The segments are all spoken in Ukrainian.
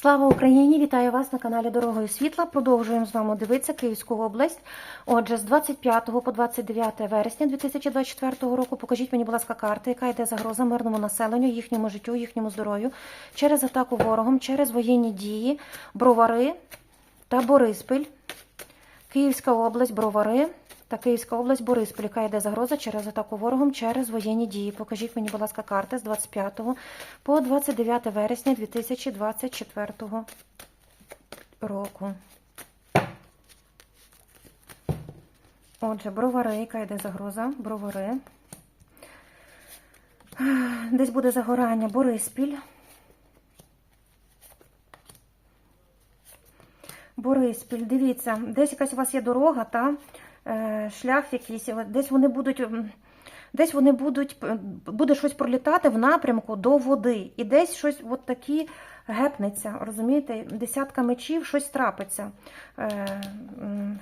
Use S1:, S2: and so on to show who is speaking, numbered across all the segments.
S1: Слава Україні! Вітаю вас на каналі Дорогою Світла. Продовжуємо з вами дивитися Київську область. Отже, з 25 по 29 вересня 2024 року покажіть мені, будь ласка, карти, яка йде загроза мирному населенню, їхньому життю, їхньому здоров'ю через атаку ворогом, через воєнні дії, бровари та Бориспіль, Київська область, бровари. Та Київська область, Бориспіль, яка йде загроза через атаку ворогом через воєнні дії. Покажіть мені, будь ласка, карти з 25 по 29 вересня 2024 року. Отже, бровари, яка йде загроза? Бровари. Десь буде загорання Бориспіль. Бориспіль, дивіться, десь якась у вас є дорога, та шлях якийсь, десь вони будуть. Десь вони будуть, буде щось пролітати в напрямку до води. І десь щось от такі гепнеться, розумієте? Десятка мечів, щось трапиться. Е,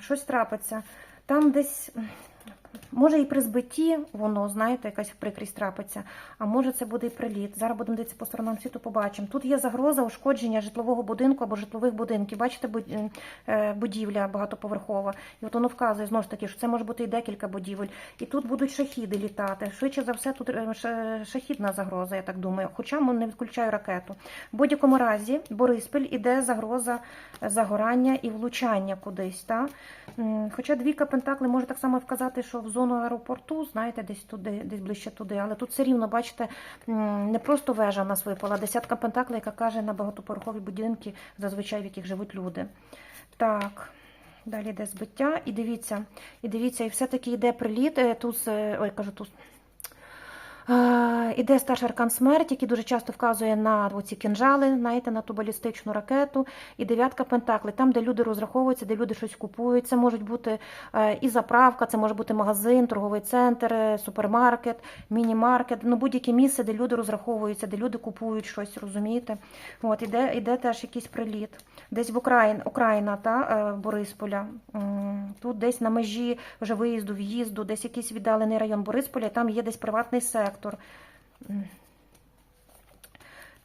S1: щось трапиться. Там десь, може і при збитті воно, знаєте, якась прикрість трапиться, а може це буде і приліт. Зараз будемо дивитися по сторонам світу, побачимо. Тут є загроза ушкодження житлового будинку або житлових будинків. Бачите, буд- е, будівля багатоповерхова. І от воно вказує знову ж таки, що це може бути і декілька будівель. І тут будуть шахіди літати. Швидше за все, тут е, шахідна загроза, я так думаю. Хоча не відключаю ракету. В будь-якому разі, Бориспіль іде загроза загорання і влучання кудись. Хоча двійка пентакли може так само вказати, що в зону аеропорту, знаєте, десь туди, десь ближче туди. Але тут все рівно, бачите, не просто вежа в нас випала, десятка пентаклей, яка каже на багатоповерхові будинки, зазвичай в яких живуть люди. Так. Далі йде збиття, і дивіться, і дивіться, і все-таки йде приліт. Туз, Тут, е, ой, кажу, тут. Е, Іде старший аркан смерті, який дуже часто вказує на оці кінжали, знаєте, на ту балістичну ракету. І дев'ятка пентаклей, там, де люди розраховуються, де люди щось купують. Це можуть бути е, і заправка, це може бути магазин, торговий центр, е, супермаркет, міні-маркет. Ну, будь-яке місце, де люди розраховуються, де люди купують щось, розумієте? От, іде, іде теж якийсь приліт. Десь в Україн, Україна та е, Борисполя. Тут десь на межі вже виїзду, в'їзду, десь якийсь віддалений район Борисполя, там є десь приватний сектор.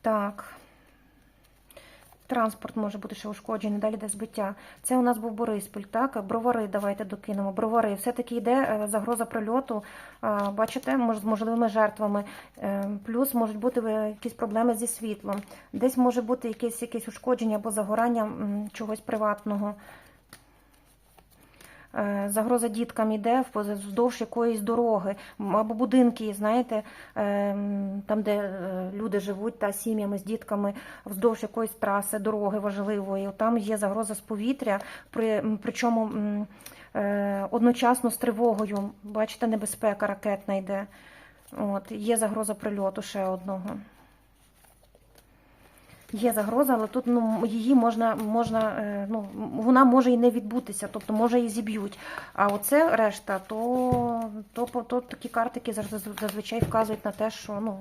S1: Так. Транспорт може бути ще ушкоджений, далі йде збиття. Це у нас був Бориспіль, так? Бровари давайте докинемо. Бровари. Все-таки йде е, загроза прильоту. Бачите, мож- з можливими жертвами. Е, Плюс можуть бути е, якісь проблеми зі світлом. Десь може бути якесь, якесь ушкодження або загорання чогось приватного. Е, Загроза діткам йде вздовж якоїсь дороги або будинки, знаєте, е, там, де е, люди живуть та сім'ями з дітками, вздовж якоїсь траси, дороги важливої. Там є загроза з повітря, при, причому одночасно з тривогою. Бачите, небезпека ракетна йде. От, є загроза прильоту ще одного. Є загроза, але тут ну, її можна, можна, е, ну, вона може і не відбутися, тобто може і зіб'ють. А оце решта, то, то, то, такі картики зазвичай вказують на те, що ну,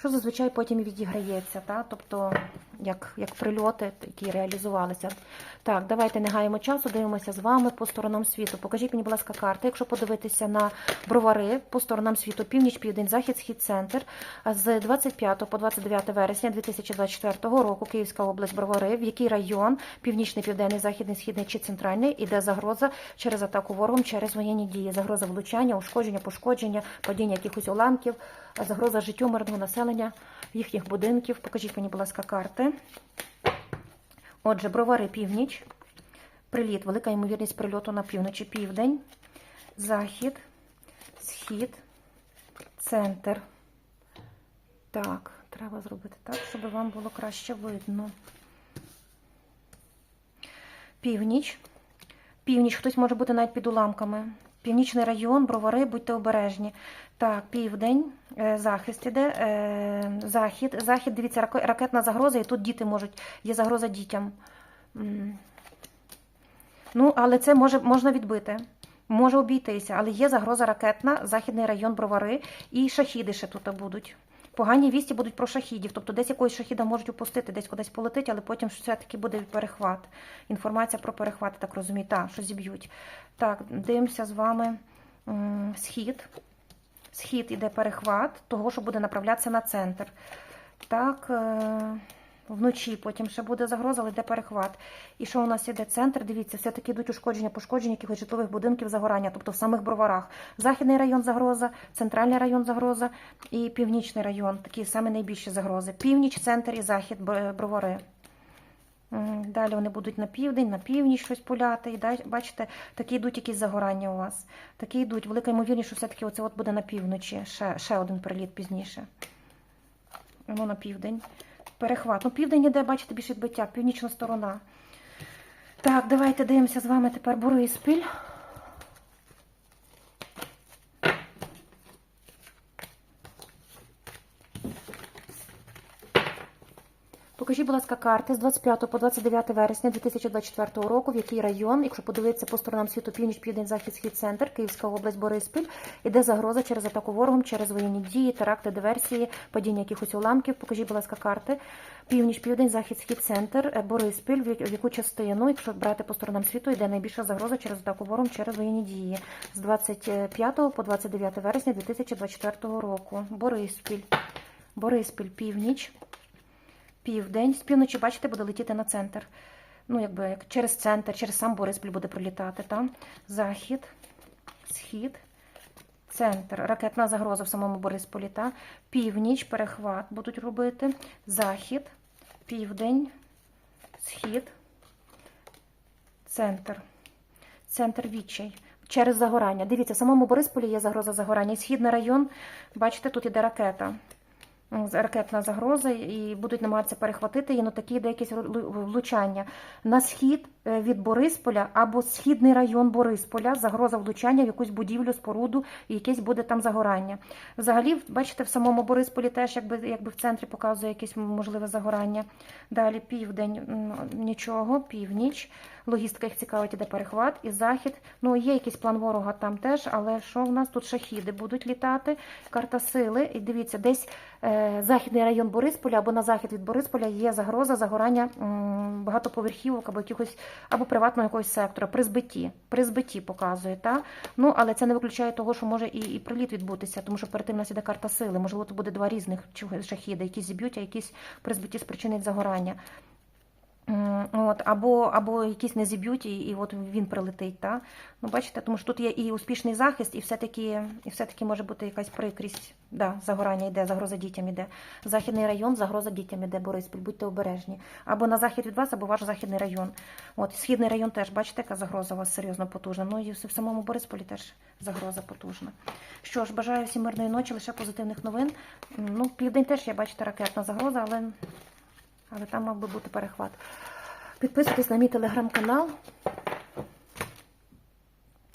S1: що зазвичай потім відіграється, та? тобто як, як прильоти, які реалізувалися. Так, давайте не гаємо часу, дивимося з вами по сторонам світу. Покажіть мені, будь ласка, карти. Якщо подивитися на бровари по сторонам світу, північ, південь, захід, схід, центр. З 25 по 29 вересня 2024 року Київська область бровари, в який район, північний, південний, західний, східний чи центральний, іде загроза через атаку ворогом, через воєнні дії, загроза влучання, ушкодження, пошкодження, падіння якихось уламків, загроза життю мирного населення, їхніх будинків. Покажіть мені, будь ласка, карти. Отже, бровари північ, приліт, велика ймовірність прильоту на півночі, південь, захід, схід, центр. Так, треба зробити так, щоб вам було краще видно. Північ. Північ, хтось може бути навіть під уламками. Північний район, бровари, будьте обережні. Так, південь, е, захист іде, е, захід. Захід, дивіться, раке- ракетна загроза, і тут діти можуть, є загроза дітям. Ну, але це може, можна відбити. Може обійтися, але є загроза ракетна, західний район бровари і шахіди ще тут будуть. Погані вісті будуть про шахідів, тобто десь якогось шахіда можуть упустити, десь кудись полетить, але потім все-таки буде перехват. Інформація про перехват, так розумію, так, що зіб'ють. Так, дивимося з вами схід. Схід іде перехват того, що буде направлятися на центр. Так, е, Вночі потім ще буде загроза, але йде перехват. І що у нас іде центр? Дивіться, все-таки йдуть ушкодження, пошкодження якихось житлових будинків, загорання, тобто в самих броварах. Західний район загроза, центральний район загроза і північний район. Такі саме найбільші загрози. Північ, центр і захід бровари. Далі вони будуть на південь, на північ щось пуляти. І бачите, такі йдуть якісь загорання у вас. Такі йдуть. Велика ймовірність, що все-таки оце от буде на півночі. Ще, ще один приліт пізніше. Ну, на південь. Перехват. Ну, південь іде, бачите, більше відбиття, північна сторона. Так, давайте дивимося з вами тепер Бориспіль. Покажіть, будь ласка, карти з 25 по 29 вересня 2024 року, в який район, якщо подивитися по сторонам світу, північ, південь, захід, схід, центр, Київська область, Бориспіль, іде загроза через атаку ворогом, через воєнні дії, теракти, диверсії, падіння якихось уламків. Покажіть, будь ласка, карти. Північ, південь, захід, схід, центр, е, Бориспіль, в яку частину, якщо брати по сторонам світу, йде найбільша загроза через атаку ворогом, через воєнні дії з 25 по 29 вересня 2024 року. Бориспіль. Бориспіль, північ південь. З півночі, бачите, буде летіти на центр. Ну, якби як через центр, через сам Бориспіль буде пролітати. Там. Захід, схід, центр. Ракетна загроза в самому Борисполі. Та? Північ, перехват будуть робити. Захід, південь, схід, центр. Центр відчай. Через загорання. Дивіться, в самому Борисполі є загроза загорання. Східний район, бачите, тут іде ракета. Ракетна загроза, і будуть намагатися перехватити її, ну такі йде якісь влучання. На схід е, від Борисполя або східний район Борисполя, загроза влучання в якусь будівлю, споруду, і якесь буде там загорання. Взагалі, бачите, в самому Борисполі теж якби, якби в центрі показує якесь можливе загорання. Далі південь, нічого, північ. Логістика їх цікавить, іде перехват і захід. Ну, є якийсь план ворога там теж, але що в нас тут шахіди будуть літати, карта сили. І дивіться, десь е, західний район Борисполя або на захід від Борисполя є загроза загорання багатоповерхівок або якихось або приватного якогось сектора при збитті. При збитті показує, та? Ну, але це не виключає того, що може і, і приліт відбутися, тому що перед тим у нас іде карта сили. Можливо, тут буде два різних шахіди, якісь зіб'ють, а якісь при збитті спричинить загорання. От, або, або якісь не зіб'ють, і, і от він прилетить. Та? Ну, бачите, тому що тут є і успішний захист, і все-таки, все-таки може бути якась прикрість. Да, загорання йде, загроза дітям іде. Західний район, загроза дітям іде, Бориспіль, будьте обережні. Або на захід від вас, або ваш західний район. От, східний район теж, бачите, яка загроза у вас серйозно потужна. Ну і в самому Борисполі теж загроза потужна. Що ж, бажаю всім мирної ночі, лише позитивних новин. Ну, південь теж є, бачите, ракетна загроза, але, але там мав би бути перехват. Підписуйтесь на мій телеграм-канал.